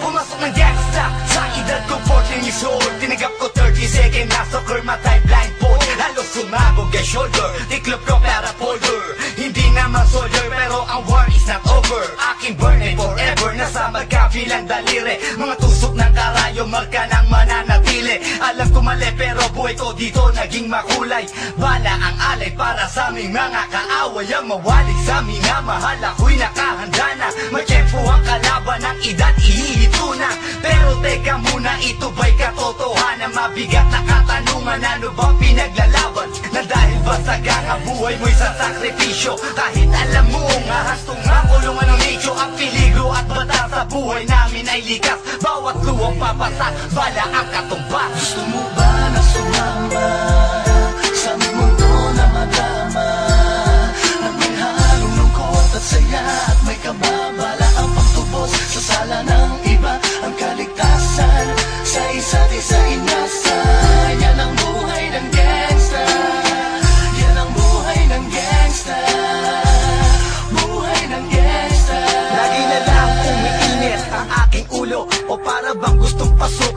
Pumasok ng gangsta Sa edad ko 14 years old. Tinagap ko 30 second na soccer matay blindfold. Halos sumabog kay shoulder Tiklop ko para folder. Hindi naman soldier pero ang war is not over. Aking burning forever Nasa magkabilang daliri. Mga tusok ng karayo Marka ng mananatili Alam ko mali pero buhay ko dito naging makulay. Bala ang alay para sa aming mga kaaway. Ang mawalig sa minamahal Ako'y nakahanda na. May tempo ang kalaban ng edad ihihito na. Pero teka muna ito ba'y katotohanan Mabigat na katanungan? Ano bang pinaglalaban? Na dahil basagang ang buhay mo'y sa sakripisyo? Kahit alam mo nga hastong buhay namin ay likas. Bawat luwang papasa, bala ang katumbas. Gusto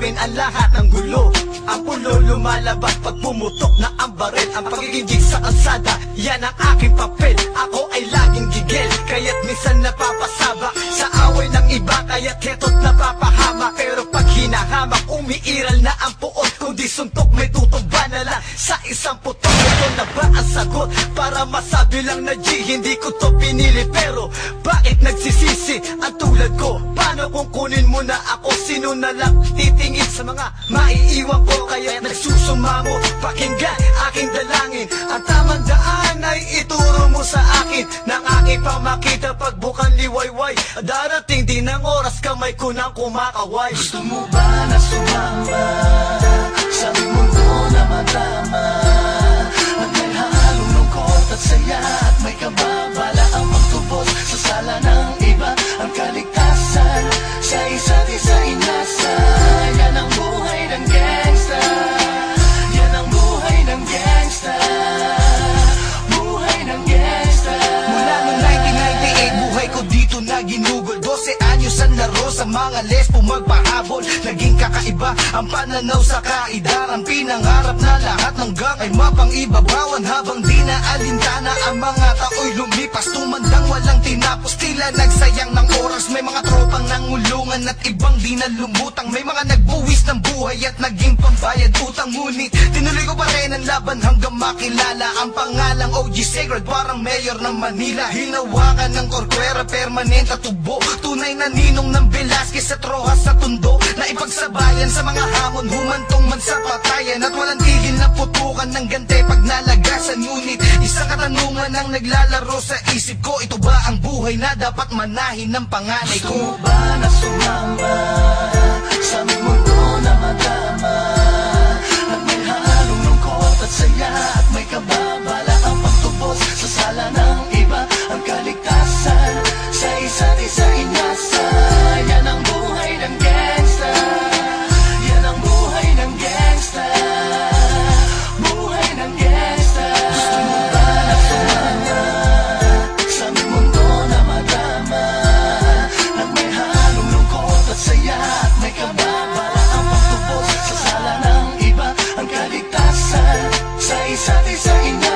pasukin ang lahat ng gulo. Ang pulo lumalabas pag pumutok na ang baril. Ang pagiging sa kalsada, yan ang aking papel. Ako ay laging gigil, kaya't minsan napapasaba. Sa away ng iba, kaya't keto't napapahama. Pero pag hinahamak, umiiral na ang puot. Kundi suntok may tutumba na lang sa isang putok na ba ang sagot para masabi lang na G Hindi ko to pinili. Pero bakit nagsisisi? Ang tulad ko Paano kung kunin mo na ako? Sino na lang titingin sa mga maiiwan ko? Kaya nagsusumamo Pakinggan aking dalangin. Ang tamang daan ay ituro mo sa akin. Nang aking pamakita pagbukan liwayway Darating din ang oras kamay ko nang kumakaway. Gusto mo ba na sumama isa't isa inasa Yan buhay ng gangsta. Yan ang buhay ng gangsta. Buhay ng gangsta. Noong 1998, buhay ko dito na ginugol. 12 anyos ang laro sa mga lesbo magpahabol. Naging kakaiba ang pananaw sa kaidaran Pinangarap na lahat ng gang ay mapangibabawan. Habang di na alintana ang mga tao'y lumipas. Tumandang walang tinapos, tila nagsayang ng oras. May mga nangulungan at ibang di na lumutang May mga nagbuwis ng buhay at naging pambayad utang. Ngunit tinuloy ko pa rin ang laban hanggang makilala Ang pangalang OG Sacred parang mayor ng Manila. Hinawakan ng korkwera permanent at tubo. Tunay na ninong ng Velasquez at Rojas sa tundo. Na ipagsabayan sa mga hamon Humantong man sa patayan. At walang tigil na putukan ng gante pag nalagasan. Ngunit isang katanungan ang naglalaro sa isip ko. Ito ba ang buhay na dapat manahin ng panganay Gusto ko? mo ba na sumama Sa na madama At may halong lungkot at saya At may kababala sabi sa